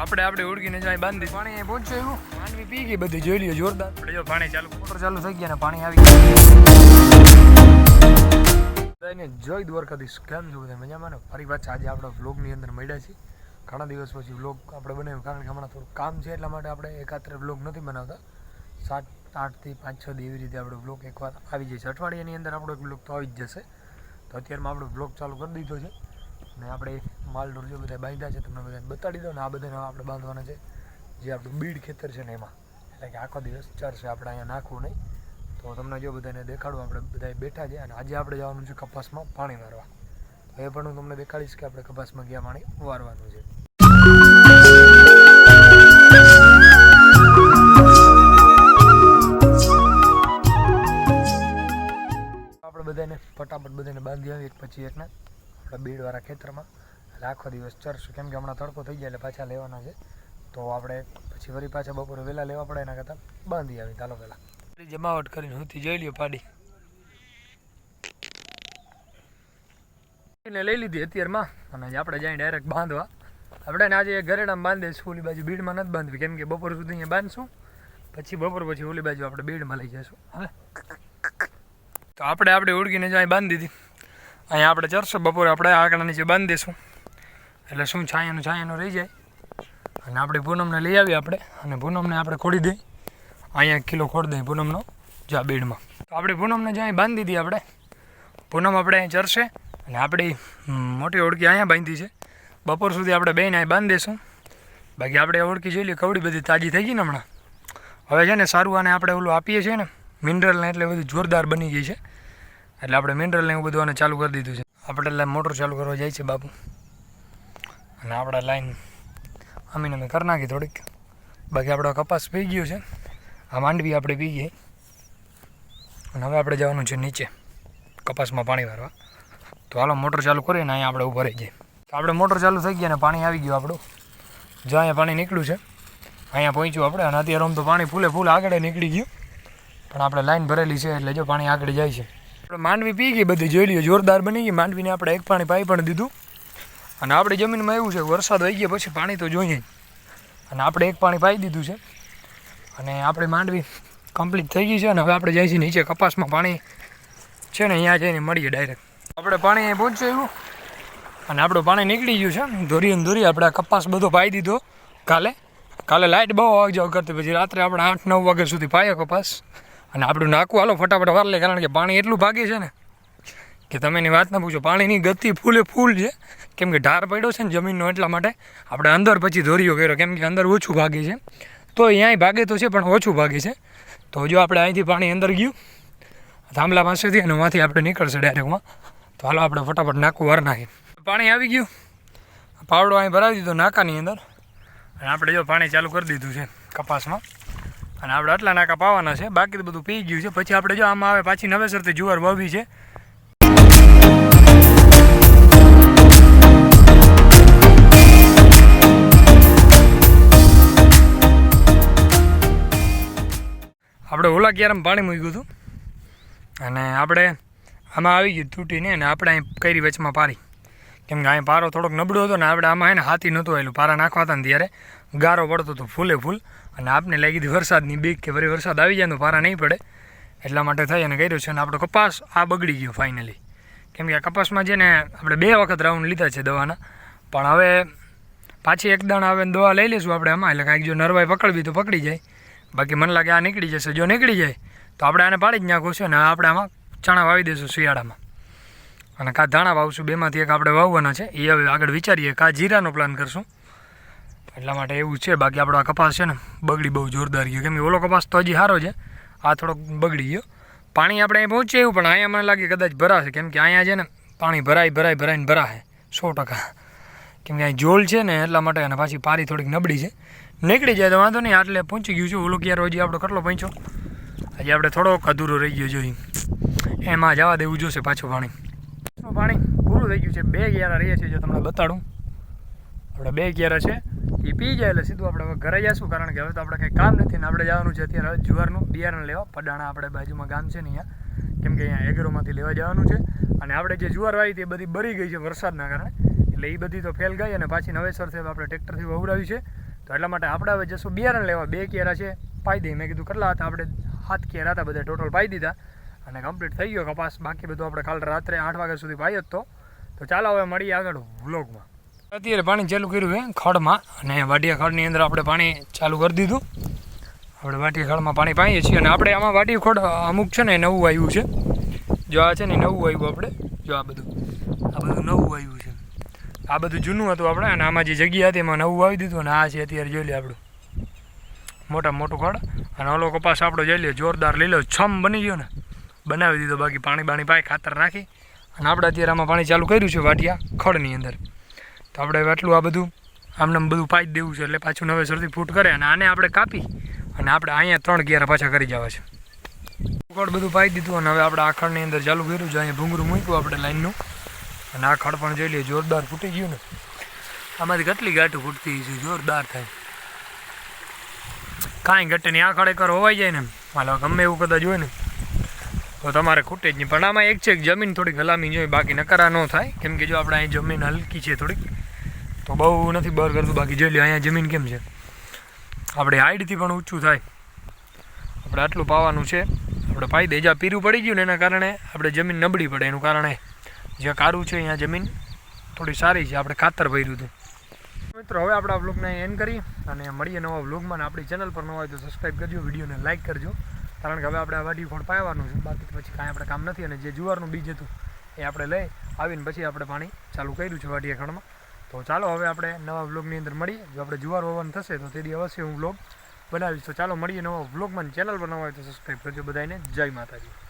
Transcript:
આપણે આપણે ઉડકીને જાય બાંધી. પાણી અહીં પહોંચ્યું એવું? માંડવી પી ગઈ બધી જોઈ લ્યો જોરદાર. આપણે જો પાણી ચાલુ. મોટર ચાલુ થઈ ગયા ને પાણી આવી ગયું. જોઈ જય દ્વારકાધીશ કેમ છો બધા? મજામાં ને? ફરી પાછા આજે આપણા વ્લોગની અંદર મળ્યા છીએ. ઘણા દિવસ પછી વ્લોગ આપણે બનાવ્યું કારણ કે હમણાં થોડું કામ છે એટલા માટે આપણે એકાત્રે વ્લોગ નથી બનાવતા. સાત આઠથી પાંચ છ એવી રીતે આપણો વ્લોગ એકવાર આવી જાય છે. અઠવાડિયાની અંદર આપણો એક વ્લોગ તો આવી જ જશે. તો અત્યારમાં આપણો વ્લોગ ચાલુ કરી દીધો છે. અને આપણે માલ ઢોર જો બધા બાંધ્યા છે, તમને બધાને બતાડી દો ને આ બધાને આપણે બાંધવાના છે. જે આપણું બીડ ખેતર છે ને એમાં. એટલે કે આખો દિવસ ચરશે આપણે અહીંયા નાખવું નહીં. તો તમને જો બધાને દેખાડું, આપણે બધા બેઠા છે અને આજે આપણે જવાનું છે કપાસમાં પાણી મારવા તો એ પણ હું તમને દેખાડીશ કે આપણે કપાસમાં ગયા પાણી વારવાનું છે. આપણે બધાને ફટાફટ બધાને બાંધી આવી એક પછી એકને. આપણા બીડવાળા ખેતરમાં એટલે આખો દિવસ ચરશું. કેમ કે હમણાં તડકો થઈ જાય એટલે પાછા લેવાના છે. તો આપણે પછી વળી પાછા બપોરે વહેલા લેવા પડે, એના કરતાં બાંધી આવી ચાલો પહેલાં જમાવટ કરીને હુંથી જોઈ લ્યો પાડી. લઈ લીધી અત્યારમાં અને આપણે જાય ડાયરેક્ટ બાંધવા. આપણે આજે ઘરેણામાં છે, ઓલી બાજુ બીડમાં નથી બાંધવી. કેમ કે બપોર સુધી અહીંયા બાંધશું, પછી બપોર પછી ઓલી બાજુ આપણે બીડમાં લઈ જઈશું. હવે તો આપણે આપણે ઉડકીને જાય બાંધી દીધી. અહીંયા આપણે ચરશું, બપોરે આપણે આંકડા નીચે બાંધી દઈશું. એટલે શું છાયાનું છાયાનું રહી જાય. અને આપણે પૂનમને લઈ આવીએ આપણે. અને પૂનમને આપણે ખોડી દઈ અહીંયા કિલો ખોડી દઈએ પૂનમનો, જા બેડમાં. તો આપણે પૂનમને જ્યાં બાંધી દીધી આપણે. પૂનમ આપણે અહીં ચરશે. અને આપણી મોટી ઓળખી અહીંયા બાંધી છે. બપોર સુધી આપણે બેન અહીં બાંધી દઈશું. બાકી આપણે ઓળખી જોઈ લઈએ કવડી બધી તાજી થઈ ગઈ ને હમણાં. હવે છે ને સારું આને આપણે ઓલું આપીએ છીએ ને. મિનરલને એટલે બધું જોરદાર બની ગઈ છે. એટલે આપણે મિનરલને એવું બધું આને ચાલુ કરી દીધું છે. આપણે એટલે મોટર ચાલુ કરવા જાય છે બાપુ. અને આપણે લાઈન અમીને અમે કરી નાખી થોડીક. બાકી આપણો કપાસ પી ગયો છે. આ માંડવી આપણે પી ગઈ. અને હવે આપણે જવાનું છે નીચે. કપાસમાં પાણી વારવા. તો હાલો મોટર ચાલુ કરીને અહીંયા આપણે ઊભા રહી જઈએ. તો આપણે મોટર ચાલુ થઈ ગયા અને પાણી આવી ગયું આપણું. જો અહીંયા પાણી નીકળ્યું છે. અહીંયા પહોંચ્યું આપણે અને અત્યારે આમ તો પાણી ફૂલે ફૂલ આગળ નીકળી ગયું. પણ આપણે લાઈન ભરેલી છે એટલે જો પાણી આગળ જાય છે. માંડવી પી ગઈ બધી, જોઈ લઈએ જોરદાર બની ગઈ. માંડવીને આપણે એક પાણી પાઈ પણ દીધું. અને આપણી જમીનમાં એવું છે વરસાદ આવી ગયા પછી પાણી તો જોઈએ. અને આપણે એક પાણી પાઈ દીધું છે. અને આપણી માંડવી કમ્પ્લીટ થઈ ગઈ છે અને હવે આપણે જઈએ છીએ નીચે કપાસમાં પાણી છે ને અહીંયા જઈને મળીએ ડાયરેક્ટ આપણે પાણી અહીં પહોંચ્યું અને આપણું પાણી નીકળી ગયું છે. ધોરી ધોરી આપણે કપાસ બધો પાઈ દીધો કાલે. કાલે લાઇટ બહુ આવ જાવ કરતી પછી રાત્રે આપણે આઠ નવ વાગ્યા સુધી પાયો કપાસ. અને આપણું નાકું હાલો ફટાફટ વાર લે, કારણ કે પાણી એટલું ભાગે છે ને કે તમે એની વાત ના પૂછો. પાણીની ગતિ ફૂલે ફૂલ છે. કેમ કે ઢાર પડ્યો છે ને જમીનનો એટલા માટે આપણે અંદર પછી ધોરીઓ કર્યો. કેમ કે અંદર ઓછું ભાગે છે. તો અહીંયાય ભાગે તો છે, પણ ઓછું ભાગે છે. તો જો આપણે અહીંથી પાણી અંદર ગયું, થાંભલા પાસેથી અને વાંથી આપણે નીકળશે ડાયરેક્ટમાં તો હાલો આપણે ફટાફટ નાકું વાર નાખી પાણી આવી ગયું. પાવડો અહીં ભરાવી દીધો નાકાની અંદર. અને આપણે જો પાણી ચાલુ કરી દીધું છે કપાસમાં. અને આપણે આટલા નાકા પાવાના છે, બાકી તો બધું પી ગયું છે. પછી આપણે જો આમાં આવે, પાછી નવેસરથી જુવાર વાવી છે. આપણે ઓલા ક્યારામાં પાણી મૂક્યું હતું? અને આપણે આમાં આવી ગયું તૂટીને અને આપણે અહીં કરી વચમાં પારી કેમ કે અહીં પારો થોડોક નબળો હતો ને આપણે આમાં એને હાથી નહોતું આવેલું પારા નાખવા હતા ને ત્યારે. ગારો પડતો હતો ફૂલે ફૂલ. અને આપને લાગી હતી વરસાદની બીક કે વળી વરસાદ આવી જાય તો પારા નહીં પડે. એટલા માટે થઈ અને કર્યું છે અને આપણો કપાસ આ બગડી ગયો ફાઇનલી કેમ કે આ કપાસમાં છે ને આપણે બે વખત રાઉન્ડ લીધા છે દવાના, પણ હવે પાછી એક દાણા આવે દવા લઈ લઈશું આપણે આમાં. એટલે કાંઈક જો નરવાઈ પકડવી તો પકડી જાય. બાકી મને લાગે આ નીકળી જશે. જો નીકળી જાય, તો આપણે આને પાડી જ નાખવું છે અને આપણે આમાં ચણા વાવી દઈશું શિયાળામાં. અને કાં ધાણા વાવશું. બેમાંથી એક આપણે વાવવાના છે. એ હવે આગળ વિચારીએ કાં જીરાનો પ્લાન કરશું. એટલા માટે એવું છે, બાકી આપણો આ કપાસ છે ને, બગડી બહુ જોરદાર ગયો. કેમ કે ઓલો કપાસ તો હજી સારો છે, આ થોડોક બગડી ગયો. પાણી આપણે અહીં પહોંચે એવું, પણ અહીંયા મને લાગે કદાચ ભરાશે. કેમ કે અહીંયા છે ને, પાણી ભરાય ભરાય ભરાઈને ભરાશે, સો ટકા. કેમ કે અહીં જોલ છે ને, એટલા માટે અને પાછી પારી થોડીક નબળી છે. નીકળી જાય તો વાંધો નહીં, આટલે પહોંચી ગયું છે. ઓલો ક્યારે હજી આપણો કેટલો પહોંચ્યો? હજી આપણે થોડોક અધૂરો રહી ગયો જોઈ. એમાં જવા દેવું જોશે પાછું પાણી. પાણી પૂરું થઈ ગયું છે. બે ગ્યારા રહીએ છીએ જો તમને બતાડું. આપણે બે ગ્યારા છે. એ પી જાય એટલે સીધું આપણે હવે ઘરે જઈશું, કારણ કે હવે તો આપણે કંઈ કામ નથી ને આપણે જવાનું છે અત્યારે હવે જુવારનું, બિયારણ લેવા, પડાણા આપણે બાજુમાં ગામ છે ને અહીંયા, કેમ કે અહીંયા એગ્રોમાંથી લેવા જવાનું છે. અને આપણે જે જુવાર વાવી હતી એ બધી બરી ગઈ છે વરસાદના કારણે, એટલે એ બધી તો ફેલ ગઈ અને પાછી નવેસરથી હવે આપણે ટ્રેક્ટરથી વવડાવી છે. તો એટલા માટે આપણે હવે જશું બિયારણ લેવા. બે કેરા છે, પાઈ દઈ મેં કીધું કરલા હતા? આપણે હાથ કેરા હતા બધા ટોટલ પાઈ દીધા. અને કમ્પ્લીટ થઈ ગયો કપાસ. બાકી બધું આપણે કાલ રાત્રે આઠ વાગ્યા સુધી પાઈ જ તો. ચાલો હવે મળીએ આગળ વ્લોગમાં અત્યારે પાણી ચાલુ કર્યું છે ખડમાં. અને વાટિયા ખડની અંદર આપણે પાણી ચાલુ કરી દીધું. આપણે વાટિયા ખડમાં પાણી પાઈએ છીએ અને આપણે આમાં વાટિયું ખડ અમુક છે ને નવું આવ્યું છે. જો આ છે ને નવું આવ્યું આપણે, જો આ બધું. આ બધું નવું આવ્યું છે. આ બધું જૂનું હતું આપણે અને આમાં જે જગ્યા હતી એમાં નવું આવી દીધું અને આ છે અત્યારે જોઈ લે આપણું. મોટા મોટું ખડ અને ઓલો કપાસ આપણો જોઈ લે, જોરદાર લીલો છમ બની ગયો ને. બનાવી દીધો બાકી પાણી બાણી પાઈ ખાતર નાખી. અને આપણે અત્યારે આમાં પાણી ચાલુ કર્યું છે વાટિયા ખડની અંદર. તો આપણે એટલું આ બધું આમને બધું પાઈ દેવું છે એટલે પાછું નવેસરથી ફૂટ કરે અને આને આપણે કાપી અને આપણે અહીંયા ત્રણ ગેરા પાછા કરી જવા છે. ખડ બધું પાઈ દીધું અને હવે આપણે આ અંદર ચાલુ કર્યું છે. અહીંયા ભૂંગરું મૂક્યું આપણે લાઈનનું. અને આ પણ જોઈ લઈએ જોરદાર ફૂટી ગયું ને. આમાંથી કેટલી ગાંઠું ફૂટતી છે જોરદાર થાય. કાંઈ ઘટે નહીં. આ ખડ એકવાર હોવાઈ જાય ને હાલો, ગમે એવું કદાચ હોય ને, તો તમારે ખૂટે જ નહીં. પણ આમાં એક છે જમીન થોડીક હલામી જોઈએ. બાકી નકારા ન થાય. કેમ કે જો આપણે અહીં જમીન હલકી છે થોડીક. તો બહુ નથી બર કરતું બાકી જોઈ લો અહીંયા જમીન કેમ છે? આપણે હાઈટથી પણ ઊંચું થાય. આપણે આટલું પાવાનું છે. આપણે પાઈ દે જ્યાં પીરું પડી ગયું ને એના કારણે આપણે જમીન નબળી પડે, એનું કારણ એ જ્યાં કારું છે અહીંયા જમીન, થોડી સારી છે. આપણે ખાતર ભર્યું હતું. મિત્રો, હવે આપણે આ બ્લોગને એન્ડ કરી અને મળીએ નવા બ્લોગમાં આપણી ચેનલ પર ન હોય તો સબસ્ક્રાઈબ કરજો, વિડીયોને લાઇક કરજો. કારણ કે હવે આપણે આ વાડી ફોડ પાવાનું છે. બાકી પછી કાંઈ આપણે કામ નથી. અને જે જુવારનું બીજ હતું એ આપણે લઈ આવીને પછી આપણે પાણી ચાલુ કર્યું છે વાડીયા ખણમાં તો ચાલો હવે આપણે નવા વ્લોગની અંદર મળીએ જો આપણે જુવાર હોવાનું થશે તો તે દી અવશ્ય હું વ્લોગ બનાવીશ. તો ચાલો મળીએ નવા વ્લોગમાં. ચેનલ પર હોય તો સબસ્ક્રાઈબ કરજો બધાને જય માતાજી.